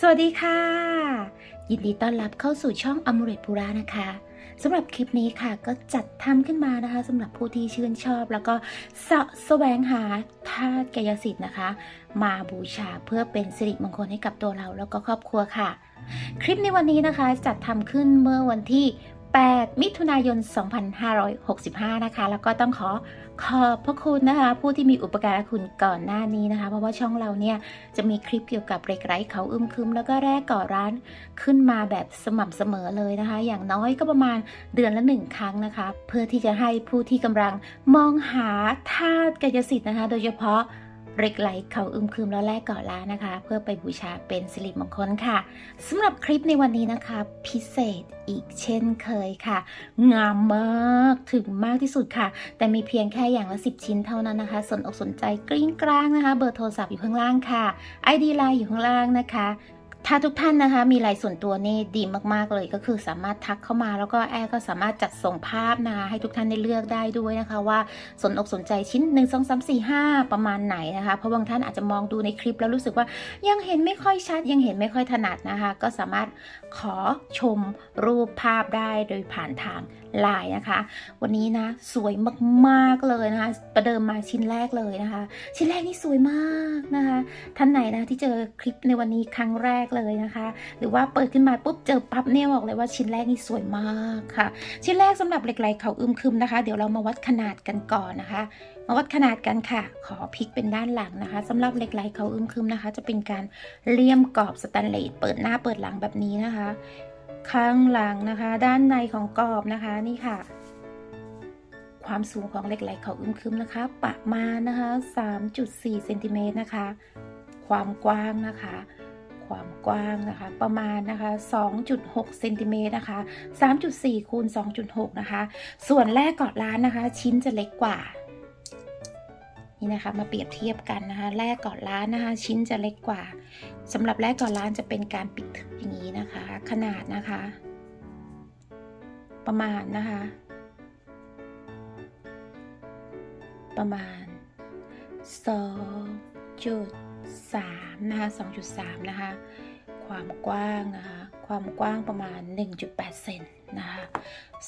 สวัสดีค่ะ ยินดีต้อนรับเข้าสู่ช่องอมูเรตปุระนะคะสำหรับคลิปนี้ค่ะก็จัดทำขึ้นมานะคะสำหรับผู้ที่ชื่นชอบ แล้วก็เสาะแสวงหาธาตุกายสิทธิ์นะคะ มาบูชาเพื่อเป็นสิริมงคลให้กับตัวเราแล้วก็ครอบครัวค่ะ คลิปในวันนี้นะคะจัดทำขึ้นเมื่อวันที่ 8 มิถุนายน 2565 นะคะ แล้วก็ต้องขอขอบพระคุณนะคะ ผู้ที่มีอุปการะคุณก่อนหน้านี้นะคะ เพราะว่าช่องเราเนี่ย จะมีคลิปเกี่ยวกับเรกไร้เขาอึมครึม แล้วก็แรกก่อร้านขึ้นมาแบบสม่ำเสมอเลยนะคะ อย่างน้อยก็ประมาณเดือนละหนึ่งครั้งนะคะ เพื่อที่จะให้ผู้ที่กำลังมองหาธาตุกายสิทธิ์นะคะ โดยเฉพาะ เรกไหลเขาอึมครึมแล้วแรกก่อร้านนะคะ เพื่อไปบูชาเป็นสิริมงคลค่ะสำหรับคลิปในวันนี้นะคะ พิเศษอีกเช่นเคยค่ะ งามมากถึงมากที่สุดค่ะ แต่มีเพียงแค่อย่างละ 10 ชิ้นเท่านั้นนะคะ สนอกสนใจกริ้งกลางนะคะ เบอร์โทรศัพท์อยู่ข้างล่างค่ะ ID ไลน์อยู่ข้างล่างนะคะ ถ้าทุกท่านนะคะมีไลน์ส่วนตัวนี่ดีมากๆเลยก็คือสามารถทักเข้ามาแล้วก็แอร์ก็สามารถจัดส่งภาพนะคะให้ทุกท่านได้เลือกได้ด้วยนะคะ ว่าสนอกสนใจชิ้น 1 2 3 4 5 ประมาณไหนนะคะเพราะบางท่านอาจจะมองดูในคลิปแล้วรู้สึกว่ายังเห็นไม่ค่อยชัด ยังเห็นไม่ค่อยถนัดนะคะ ก็สามารถขอชมรูปภาพได้โดยผ่านทาง ลน์นะคะ วันนี้นะสวยมากๆเลยนะคะ ประเดิมมาชิ้นแรกเลยนะคะ ชิ้นแรกนี่สวยมากนะคะ ท่านไหนนะที่เจอคลิปในวันนี้ครั้งแรกเลยนะคะ หรือว่าเปิดขึ้นมาปุ๊บเจอปั๊บเนี่ยบอกเลยว่าชิ้นแรกนี่สวยมากค่ะ ชิ้นแรกสำหรับเหล็กไหลเขาอึมครึมนะคะ เดี๋ยวเรามาวัดขนาดกันก่อนนะคะ มาวัดขนาดกันค่ะ ขอพลิกเป็นด้านหลังนะคะสำหรับเหล็กไหลเขาอึมครึมนะคะ จะเป็นการเลี่ยมกรอบสแตนเลสเปิดหน้าเปิดหลังแบบนี้นะคะ ข้างหลังนะคะ ด้านในของกรอบนะคะนี่ค่ะ ความสูงของเหล็กไหลเขาอึมครึมนะคะ ประมาณนะคะ 3.4เซนติเมตรนะคะ ความกว้างนะคะ ความกว้างนะคะ ประมาณนะคะ 2.6เซนติเมตรนะคะ 3.4คูณ2.6 นะคะ ส่วนแรกกอดร้านนะคะ ชิ้นจะเล็กกว่านี่นะคะมาเปรียบเทียบกันนะคะแรกกอดร้านนะคะ ชิ้นจะเล็กกว่าสำหรับแรกกอดร้านจะเป็นการปิดทึบ อย่างนี้นะคะ ขนาดนะคะ ประมาณนะคะ ประมาณ 2.3 นะคะ 2.3 นะคะ ความกว้างนะคะ ความกว้างประมาณ 1.8 เซนนะคะ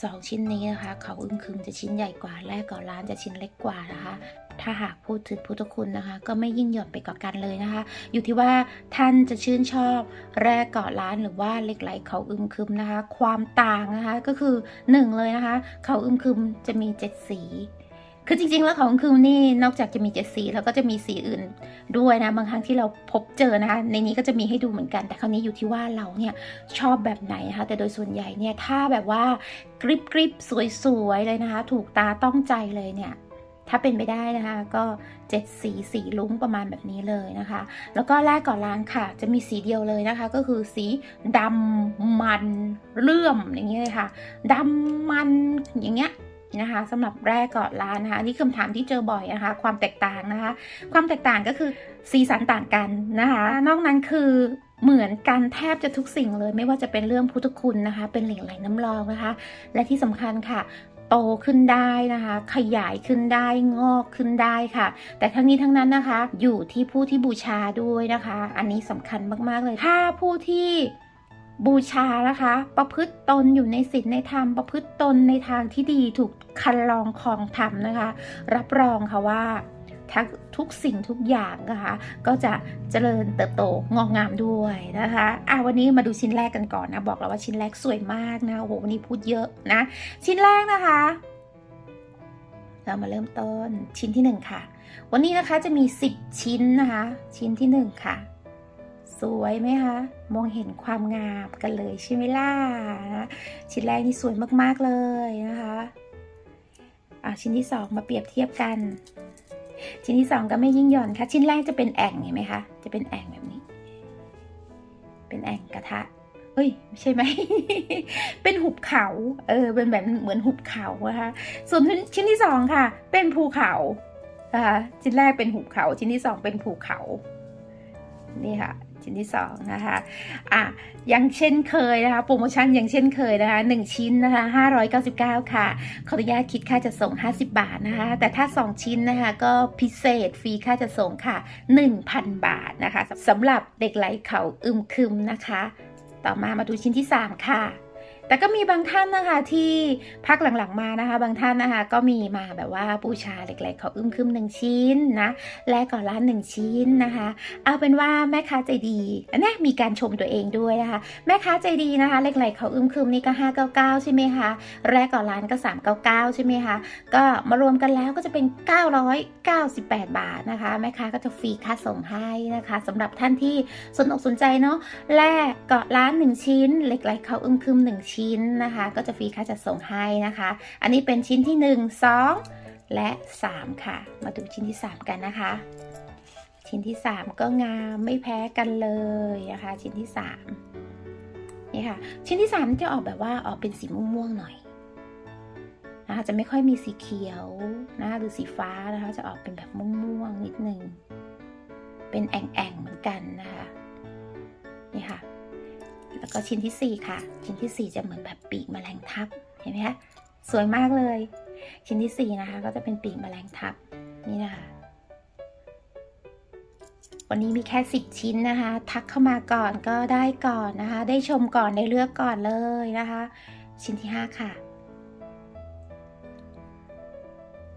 สองชิ้นนี้นะคะ เขาอึมครึมจะชิ้นใหญ่กว่าแรกก่อร้านจะชิ้นเล็กกว่านะคะ ถ้าหากพูดถึงพุทธคุณนะคะ ก็ไม่ยิ่งหย่อนไปกว่ากันเลยนะคะ อยู่ที่ว่าท่านจะชื่นชอบแรกเกาะร้านหรือว่าเล็กไหลเขาอึมครึมนะคะ ความต่างนะคะก็คือหนึ่งเลยนะคะ เขาอึมครึมจะมีเจ็ดสี คือจริงๆแล้วของคือนี่นอกจากจะมีเจ็ดสีแล้วก็จะมีสีอื่นด้วยนะ บางครั้งที่เราพบเจอนะคะ ในนี้ก็จะมีให้ดูเหมือนกัน แต่คราวนี้อยู่ที่ว่าเราเนี่ยชอบแบบไหนนะคะ แต่โดยส่วนใหญ่เนี่ยถ้าแบบว่ากริบกริบสวยๆเลยนะคะ ถูกตาต้องใจเลยเนี่ยถ้าเป็นไปได้นะคะก็เจ็ดสีสีลุ้งประมาณแบบนี้เลยนะคะ แล้วก็แรกก่อนล้างค่ะ จะมีสีเดียวเลยนะคะ ก็คือสีดำมันเลื่อมอย่างนี้เลยค่ะดำมันอย่างเงี้ย นะคะสำหรับแรกเกาะร้านนะคะนี่คำถามที่เจอบ่อยนะคะ ความแตกต่างนะคะ ความแตกต่างก็คือสีสันต่างกันนะคะ นอกนั้นคือเหมือนกันแทบจะทุกสิ่งเลย ไม่ว่าจะเป็นเรื่องพุทธคุณนะคะ เป็นเหล็กไหลน้ำรองนะคะ และที่สำคัญค่ะโตขึ้นได้นะคะ ขยายขึ้นได้งอกขึ้นได้ค่ะ แต่ทั้งนี้ทั้งนั้นนะคะ อยู่ที่ผู้ที่บูชาด้วยนะคะ อันนี้สำคัญมาก ๆ เลย ถ้าผู้ที่ บูชานะคะ ประพฤติตนอยู่ในศีลในธรรม ประพฤติตนในทางที่ดีถูกคันลองคองธรรมนะคะ รับรองค่ะว่าทุกสิ่งทุกอย่างนะคะ ก็จะเจริญเติบโตงอกงามด้วยนะคะอะวันนี้มาดูชิ้นแรกกันก่อนนะ บอกแล้วว่าชิ้นแรกสวยมากนะโอ้โหวันนี้พูดเยอะนะ ชิ้นแรกนะคะ เรามาเริ่มต้นชิ้นที่หนึ่งค่ะ วันนี้นะคะจะมี 10 ชิ้นนะคะ ชิ้นที่หนึ่งค่ะ วยไหมคะ มองเห็นความงามกันเลยใช่ไหมล่ะชิ้นแรกนี่สวยมากๆเลยนะคะอะชิ้นที่สองมาเปรียบเทียบกัน ชิ้นที่สองก็ไม่ยิ่งหย่อนค่ะ ชิ้นแรกจะเป็นแอ่งเห็นไหมคะ จะเป็นแอ่งแบบนี้ เป็นแอ่งกระทะเอ้ยไม่ใช่ไหม เป็นหุบเขา เออ เป็นแบบเหมือนหุบเขานะคะ ส่วนชิ้นที่สองค่ะ เป็นภูเขานะคะชิ้นแรกเป็นหุบเขา ชิ้นที่สองเป็นภูเขา นี่ค่ะ ชิ้นที่สองนะคะอะยังเช่นเคยนะคะโปรโมชั่นยังเช่นเคยนะคะ1ชิ้นนะคะ599 ค่ะ ขออนุญาตคิดค่าจะส่ง 50 บาทนะคะ แต่ถ้า 2 ชิ้นนะคะก็พิเศษฟรีค่าจะส่งค่ะ 1,000 บาทนะคะสำหรับเด็กไหลเขาอึมครึมนะคะ ต่อมามาดูชิ้นที่ 3 ค่ะ แต่ก็มีบางท่านนะคะที่พักหลังๆมานะคะ บางท่านนะคะก็มีมาแบบว่าบูชาเหล็กไหลเขาอึมครึมหนึ่งชิ้นนะแลกก่อนละหนึ่งชิ้นนะคะ เอาเป็นว่าแม่ค้าใจดีอันเนี้มีการชมตัวเองด้วยนะคะ แม่ค้าใจดีนะคะเหล็กไหลเขาอึมครึมนี่ก็ 599 ใช่ไหมคะแรกก่อนร้านก็ 399 ใช่ไหมคะก็มารวมกันแล้วก็จะเป็น 998 บาทนะคะแม่ค้าก็จะฟรีค่าส่งให้นะคะสำหรับท่านที่สนอกสนใจเนาะแรกเกาะร้าน 1 ชิ้นเหล็กไหลเขาอึมครึม1ชิ้นนะคะ ก็จะฟรีค่าจัดส่งให้นะคะ อันนี้เป็นชิ้นที่ 1 2 และ 3 ค่ะ มาดูชิ้นที่ 3 กันนะคะ ชิ้นที่ 3 ก็งามไม่แพ้กันเลยนะคะ ชิ้นที่ 3 นี่ค่ะ ชิ้นที่ 3 จะออกแบบว่าออกเป็นสีม่วงๆหน่อยนะคะจะไม่ค่อยมีสีเขียวนะคะหรือสีฟ้านะคะ จะออกเป็นแบบม่วงๆนิดนึง เป็นแอ่งๆเหมือนกันนะคะ นี่ค่ะ แล้วก็ชิ้นที่ 4 ค่ะ ชิ้นทีสี่ 4 จะเหมือนแบบปีกแมลงทับเห็นไหมคะสวยมากเลย ชิ้นที่ 4 นะคะ ก็จะเป็นปีกแมลงทับนี่นะคะวันนี้มีแค่ 10 ชิ้นนะคะ ทักเข้ามาก่อนก็ได้ก่อนนะคะ ได้ชมก่อนได้เลือกก่อนเลยนะคะ ชิ้นที่ 5 ค่ะ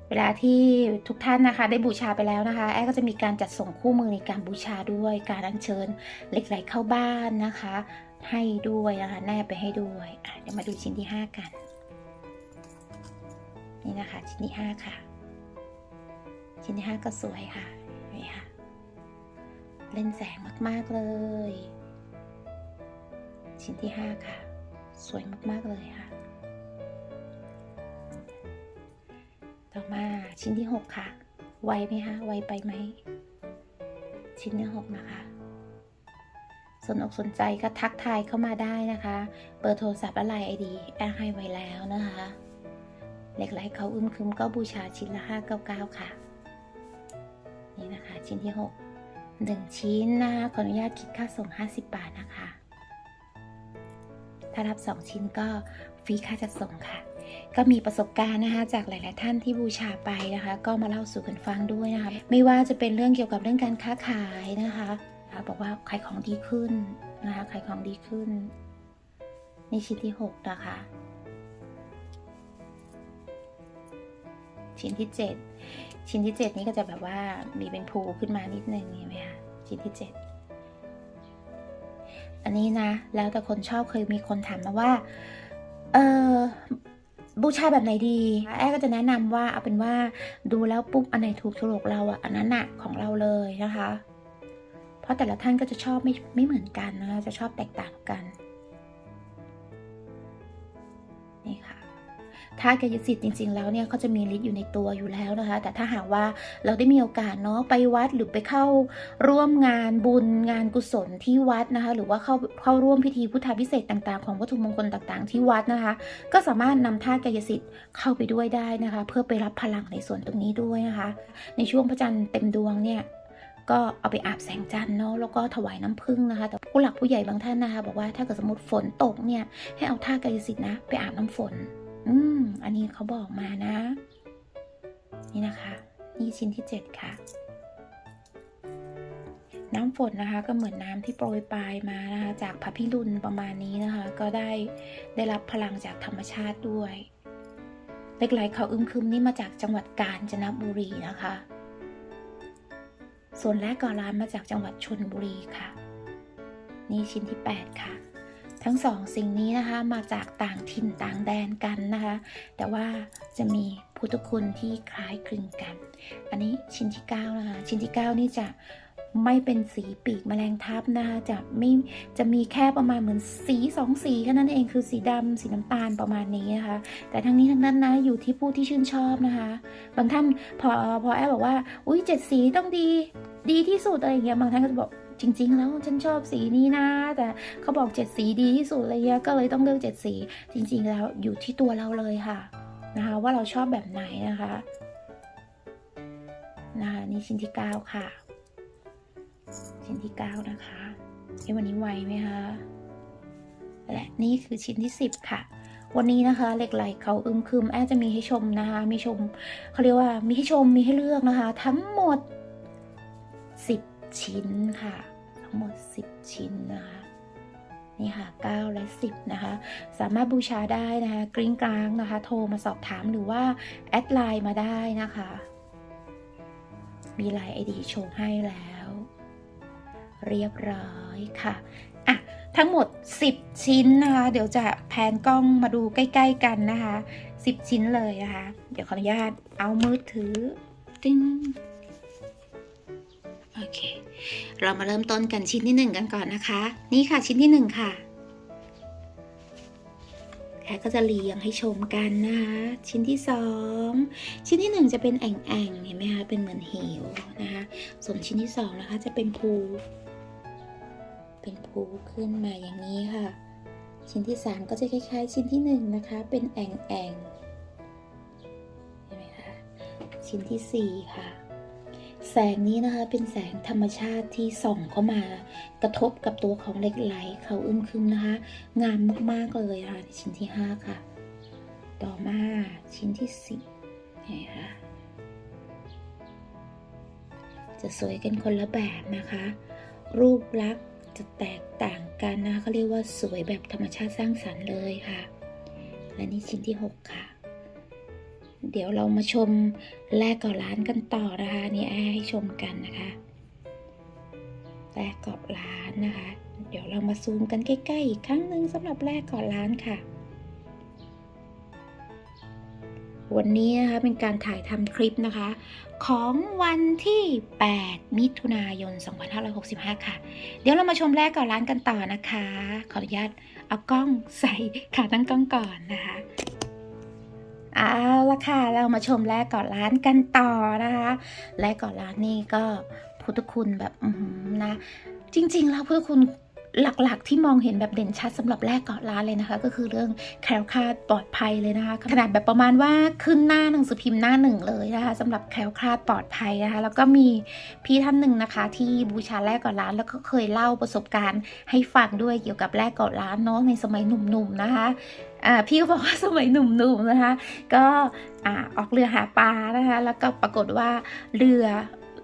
เวลาที่ทุกท่านนะคะ ได้บูชาไปแล้วนะคะ แอร์ก็จะมีการจัดส่งคู่มือในการบูชาด้วยการอัญเชิญเหล็กไหลเข้าบ้านนะคะ ให้ด้วยนะคะแนบไปให้ด้วยอะเดี๋ยวมาดูชิ้นที่ 5 กัน นี่นะคะ ชิ้นที่ 5 ค่ะ ชิ้นที่ 5 ก็สวยค่ะเห็นไหมคะเล่นแสงมาก ๆ เลย ชิ้นที่ 5 ค่ะ สวยมาก ๆ เลยค่ะ ต่อมาชิ้นที่ 6 ค่ะ ไวไหมคะ ไวไปไหม ชิ้นที่ 6 นะคะ สนอกสนใจก็ทักทายเข้ามาได้นะคะ เบอร์โทรศัพท์และไลน์ไอดีแอร์ให้ไว้แล้วนะคะเหล็กไหลเขาอึมครึมก็บูชาชิ้นละ 599 ค่ะ นี่นะคะ ชิ้นที่ 6 1 ชิ้นนะคะขออนุญาตคิดค่าส่ง 50 บาทนะคะ ถ้ารับ 2 ชิ้นก็ฟรีค่าจัดส่งค่ะ ก็มีประสบการณ์นะคะจากหลาย ๆ ท่านที่บูชาไปนะคะ ก็มาเล่าสู่กันฟังด้วยนะคะ ไม่ว่าจะเป็นเรื่องเกี่ยวกับเรื่องการค้าขายนะคะ บอกว่าขายของดีขึ้นนะคะขายของดีขึ้น นี่ชิ้นที่ 6 นะคะ ชิ้นที่ 7 ชิ้นที่ 7 นี้ก็จะแบบว่ามีเป็นภูขึ้นมานิดนึงเห็นไหมคะชิ้นที่ 7 อันนี้นะ แล้วแต่คนชอบเคยมีคนถามมาว่า เออบูชาแบบไหนดี แอร์ก็จะแนะนำว่าเอาเป็นว่าดูแล้วปุ๊บอันไหนถูกโฉลกเราอะอันนั้นอะของเราเลยนะคะ ราะแต่ละท่านก็จะชอบไม่ไม่เหมือนกันนะคะจะชอบแตกต่างกันนี่ค่ะถ้ากายสิทธิ์จริง ๆ แล้วเนี่ยเขาจะมีฤทธิ์อยู่ในตัวอยู่แล้วนะคะ แต่ถ้าหากว่าเราได้มีโอกาสเนาะไปวัดหรือไปเข้าร่วมงานบุญงานกุศลที่วัดนะคะ หรือว่าเข้าเข้าร่วมพิธีพุทธาพิเศษต่างๆ ของวัตถุมงคลต่างๆ ที่วัดนะคะ ก็สามารถนำธาตุกายสิทธิ์เข้าไปด้วยได้นะคะ เพื่อไปรับพลังในส่วนตรงนี้ด้วยนะคะ ในช่วงพระจันทร์เต็มดวงเนี่ย ก็เอาไปอาบแสงจันทร์เนาะแล้วก็ถวายน้ำผึ้งนะคะ แต่ผู้หลักผู้ใหญ่บางท่านนะคะบอกว่าถ้าเกิดสมมติฝนตกเนี่ยให้เอาท่ากายสิทธิ์นะ ไปอาบน้ำฝน อืมอันนี้เขาบอกมานะ นี่นะคะ นี่ชิ้นที่ 7 ค่ะ น้ำฝนนะคะ ก็เหมือนน้ำที่โปรยปลายมานะคะ จากพระพิรุณประมาณนี้นะคะ ก็ได้ได้รับพลังจากธรรมชาติด้วยเหล็กไหลเขาอึมครึมนี่มาจากจังหวัดกาญจนบุรีนะคะ ส่วนแรกก่อร้านมาจากจังหวัดชนบุรีค่ะ นี่ชิ้นที่ 8 ค่ะ ทั้งสองสิ่งนี้นะคะมาจากต่างถิ่นต่างแดนกันนะคะ แต่ว่าจะมีพุทธคุณที่คล้ายคลึงกัน อันนี้ชิ้นที่ 9 นะคะ ชิ้นที่ 9 นี่จะ ไม่เป็นสีปีกแมลงทับนะคะจะไม่จะมีแค่ประมาณเหมือนสีสองสีแค่นั้นเองคือสีดำสีน้ำตาลประมาณนี้นะคะ แต่ทั้งนี้ทั้งนั้นนะอยู่ที่ผู้ที่ชื่นชอบนะคะ บางท่านพอพอแอบบอกว่า อุ้ยเจ็ดสีต้องดีดีที่สุดอะไรอย่างเงี้ยบางท่านก็จะบอกจริง ๆ แล้วฉันชอบสีนี้นะ แต่เขาบอกเจ็ดสีดีที่สุดอะไรเงี้ยก็เลยต้องเลือกเจ็ดสี จริง ๆ แล้วอยู่ที่ตัวเราเลยค่ะนะคะ ว่าเราชอบแบบไหนนะคะนะคะนี่ชิ้นที่ 9 ค่ะ ชิ้นที่เก้านะคะเอ้วันนี้ไวไหมคะ และนี่คือชิ้นที่สิบค่ะ วันนี้นะคะเหล็กไหลเขาอึมครึมแอดจะมีให้ชมนะคะ มีชมเขาเรียกว่ามีให้ชมมีให้เลือกนะคะ ทั้งหมด 10 ชิ้นค่ะ ทั้งหมด 10 ชิ้นนะคะนี่ค่ะ 9 และ 10 นะคะ สามารถบูชาได้นะคะ กริ้งกลางนะคะ โทรมาสอบถามหรือว่า แอดไลน์มาได้นะคะ มีไลน์ไอดีโชว์ให้แล้ว เรียบร้อยค่ะอะทั้งหมด 10 ชิ้นนะคะ เดี๋ยวจะแพนกล้องมาดูใกล้ ๆ กันนะคะ 10 ชิ้นเลยนะคะ เดี๋ยวขออนุญาตเอามือถือติ้งโอเค เรามาเริ่มต้นกันชิ้นที่ 1 กันก่อนนะคะ นี่ค่ะชิ้นที่ 1 ค่ะแค่ก็จะเรียงให้ชมกันนะคะ ชิ้นที่ 2 ชิ้นที่ 1 จะเป็นแอ่งๆเห็นไหมคะเป็นเหมือนเหวนะคะ ส่วนชิ้นที่2นะคะจะเป็นภู เป็นภูขึ้นมาอย่างนี้ค่ะ ชิ้นที่ 3 ก็จะคล้าย ๆ ชิ้นที่ 1 นะคะ เป็นแอ่งๆเห็นไหมคะชิ้นทีสี่ 4 ค่ะ แสงนี้นะคะเป็นแสงธรรมชาติที่ส่องเข้ามากระทบกับตัวของเหล็กไหลเขาอึมครึมนะคะ งามมากๆเลยค่ะชิ้นที่ 5 ค่ะ ต่อมาชิ้นที่10เห็นไหมคะจะสวยกันคนละแบบนะคะ รูปลักษณ์ จะแตกต่างกันนะคะเขาเรียกว่าสวยแบบธรรมชาติสร้างสรรค์เลยค่ะ และนี่ชิ้นที่ 6 ค่ะ เดี๋ยวเรามาชมแลกก่อร้านกันต่อนะคะนี่แอร์ให้ชมกันนะคะแลกก่อร้านนะคะ เดี๋ยวเรามาซูมกันใกล้ๆอีกครั้งหนึ่งสำหรับแลกก่อร้านค่ะ วันนี้นะคะเป็นการถ่ายทำคลิปนะคะ ของวันที่ 8 มิถุนายน 2565 ค่ะ เดี๋ยวเรามาชมแรกก่อนร้านกันต่อนะคะ ขออนุญาตเอากล้องใส่ขาตั้งกล้องก่อนนะคะ เอาละค่ะ เรามาชมแรกก่อนร้านกันต่อนะคะ แรกก่อนร้านนี่ก็พุทธคุณแบบนะจริงๆแล้วพุทธคุณ หลักๆ ที่มองเห็นแบบเด่นชัดสำหรับแรกเกาะร้านเลยนะคะ ก็คือเรื่องแคล้วคลาดปลอดภัยเลยนะคะ ขนาดแบบประมาณว่าขึ้นหน้าหนังสือพิมพ์หน้าหนึ่งเลยนะคะสำหรับแคล้วคลาดปลอดภัยนะคะแล้วก็มีพี่ท่านหนึ่งนะคะ ที่บูชาแรกเกาะร้านแล้วก็เคยเล่าประสบการณ์ให้ฟังด้วยเกี่ยวกับแรกเกาะร้านเนาะในสมัยหนุ่มๆนะคะอ่าพี่ก็บอกว่าสมัยหนุ่มๆนะคะ ก็อ่าออกเรือหาปลานะคะ แล้วก็ปรากฏว่าเรือ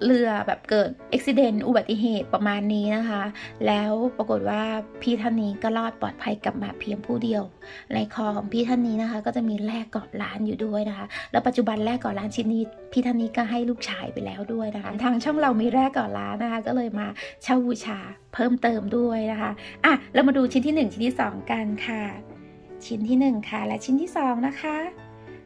เรือแบบเกิดอุบิเหตุอุบัติเหตุประมาณนี้นะคะ แล้วปรากฏว่าพี่ท่านนี้ก็รอดปลอดภัยกลับมาเพียงผู้เดียว ในคอของพี่ท่านนี้นะคะ ก็จะมีแลกเกาะล้านอยู่ด้วยนะคะ แล้วปัจจุบันแลกเกาะล้านชิ้นนี้พี่ท่านนี้ก็ให้ลูกชายไปแล้วด้วยนะคะ ทางช่องเรามีแลกเกาะล้านนะคะ ก็เลยมาเช่าบูชาเพิ่มเติมด้วยนะคะอะเรามาดูชิ้นที่หนึ่งชิ้นที่สองกันค่ะ ชิ้นที่หนึ่งค่ะ และชิ้นที่สองนะคะ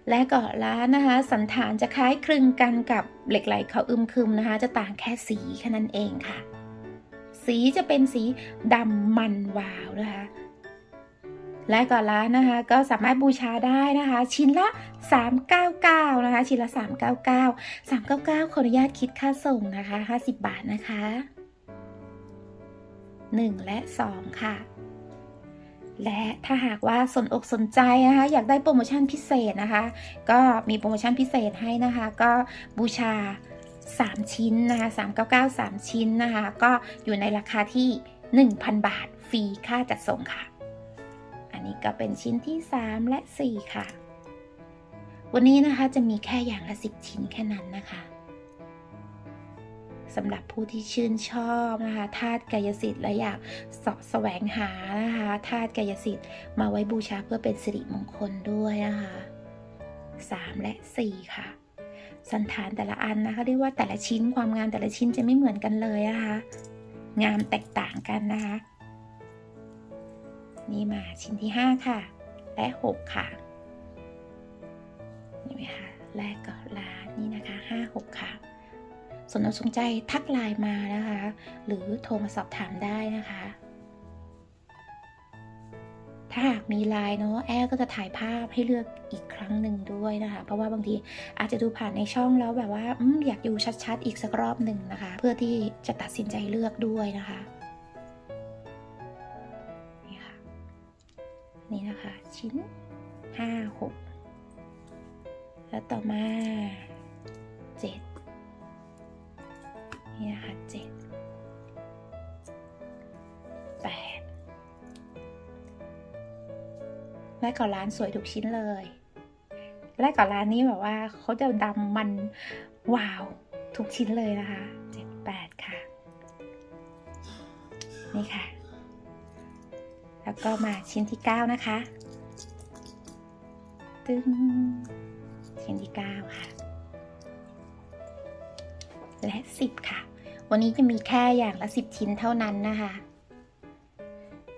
และเกาะล้านนะคะ สันฐานจะคล้ายคลึงกันกับเหล็กไหลเขาอึมครึมนะคะ จะต่างแค่สีแค่นั้นเองค่ะ สีจะเป็นสีดำมันวาวนะคะและเกาะล้านนะคะก็สามารถบูชาได้นะคะ ชิ้นละ 399 นะคะ ชิ้นละ 399 399 ขออนุญาตคิดค่าส่งนะคะ 50 บาทนะคะ 1 และ 2 ค่ะ และถ้าหากว่าสนอกสนใจนะคะ อยากได้โปรโมชั่นพิเศษนะคะ ก็มีโปรโมชั่นพิเศษให้นะคะ ก็บูชา 3 ชิ้นนะคะ399 3 ชิ้นนะคะ ก็อยู่ในราคาที่ 1,000 บาท ฟรีค่าจัดส่งค่ะ อันนี้ก็เป็นชิ้นที่ 3 และ 4 ค่ะ วันนี้นะคะจะมีแค่อย่างละ 10 ชิ้นแค่นั้นนะคะ สำหรับผู้ที่ชื่นชอบนะคะธาตุกายสิทธิ์และอยากสาะแสวงหานะคะธาตุกายสิทธิ์มาไว้บูชาเพื่อเป็นสิริมงคลด้วยนะคะ3 และ 4 ค่ะ สันฐานแต่ละอันนะคะเรียกว่าแต่ละชิ้นความงามแต่ละชิ้นจะไม่เหมือนกันเลยนะคะ งามแตกต่างกันนะคะ นี่มาชิ้นที่ 5 ค่ะ และ 6 ค่ะเห็นไหมคะแรกก็ร้านนี่นะคะ 5 6 ค่ะ สนอกสนใจทักไลน์มานะคะ หรือโทรมาสอบถามได้นะคะ ถ้าหากมีไลน์เนาะแอร์ก็จะถ่ายภาพให้เลือกอีกครั้งหนึ่งด้วยนะคะ เพราะว่าบางทีอาจจะดูผ่านในช่องแล้วแบบว่าออยากดูชัดๆ อีกสักรอบหนึ่งนะคะ เพื่อที่จะตัดสินใจเลือกด้วยนะคะนี่ค่ะนี่นะคะชิ้น 5 6 แล้วต่อมา 7 นี่นะคะเจ็ดแปดแรกก่อนร้านสวยทุกชิ้นเลยแรกก่อนร้านนี้แบบว่าเขาจะดำมันว้าวทุกชิ้นเลยนะคะเจ็ดแปดค่ะ นี่ค่ะ แล้วก็มาชิ้นที่เก้านะคะตึ้งชิ้นที่เก้าค่ะ และสิบค่ะ วันนี้จะมีแค่อย่างละสิบชิ้นเท่านั้นนะคะ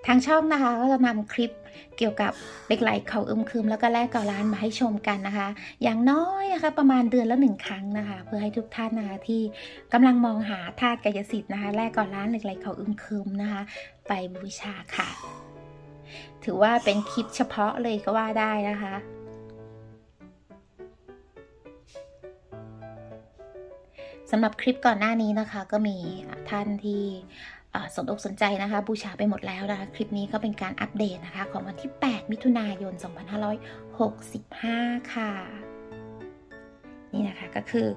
ทางช่องนะคะก็จะนำคลิปเกี่ยวกับเหล็กไหลเขาอึมครึมแล้วก็แลกเก่าร้านมาให้ชมกันนะคะ อย่างน้อยนะคะประมาณเดือนละหนึ่งครั้งนะคะ เพื่อให้ทุกท่านนะคะที่กำลังมองหาธาตุกายสิทธิ์นะคะแลกเก่าร้านเหล็กไหลเขาอึมครึมนะคะ ไปบูชาค่ะ ถือว่าเป็นคลิปเฉพาะเลยก็ว่าได้นะคะ สำหรับคลิปก่อนหน้านี้นะคะ ก็มีท่านที่สนอกสนใจนะคะ บูชาไปหมดแล้วนะคะ คลิปนี้ก็เป็นการอัปเดตนะคะ ของวันที่ 8 มิถุนายน 2565 ค่ะ นี่นะคะก็คือ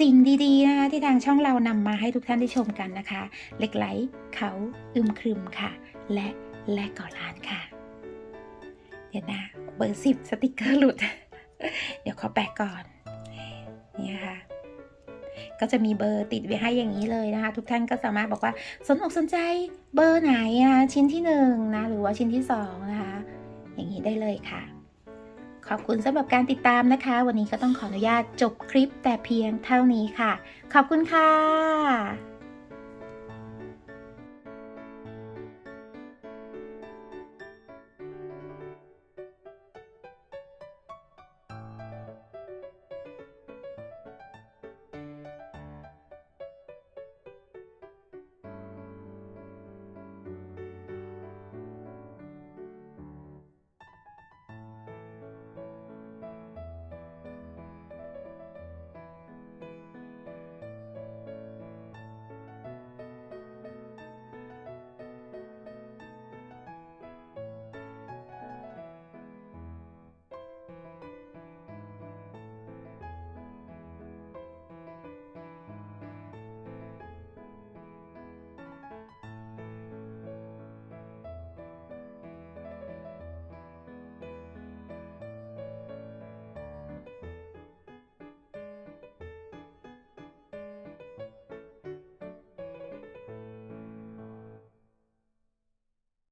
สิ่งดีๆนะคะที่ทางช่องเรานำมาให้ทุกท่านได้ชมกันนะคะเหล็กไหลเขาอึมครึมค่ะ และและก่อล้านค่ะ เดี๋ยวนะ เบอร์สิบสติกเกอร์หลุด เดี๋ยวขอแปะก่อน ก็จะมีเบอร์ติดไว้ให้อย่างนี้เลยนะคะ ทุกท่านก็สามารถบอกว่าสนอกสนใจเบอร์ไหนนะคะชิ้นที่หนึ่งนะหรือว่าชิ้นที่สองนะคะอย่างนี้ได้เลยค่ะ ขอบคุณสำหรับการติดตามนะคะ วันนี้ก็ต้องขออนุญาตจบคลิปแต่เพียงเท่านี้ค่ะ ขอบคุณค่ะ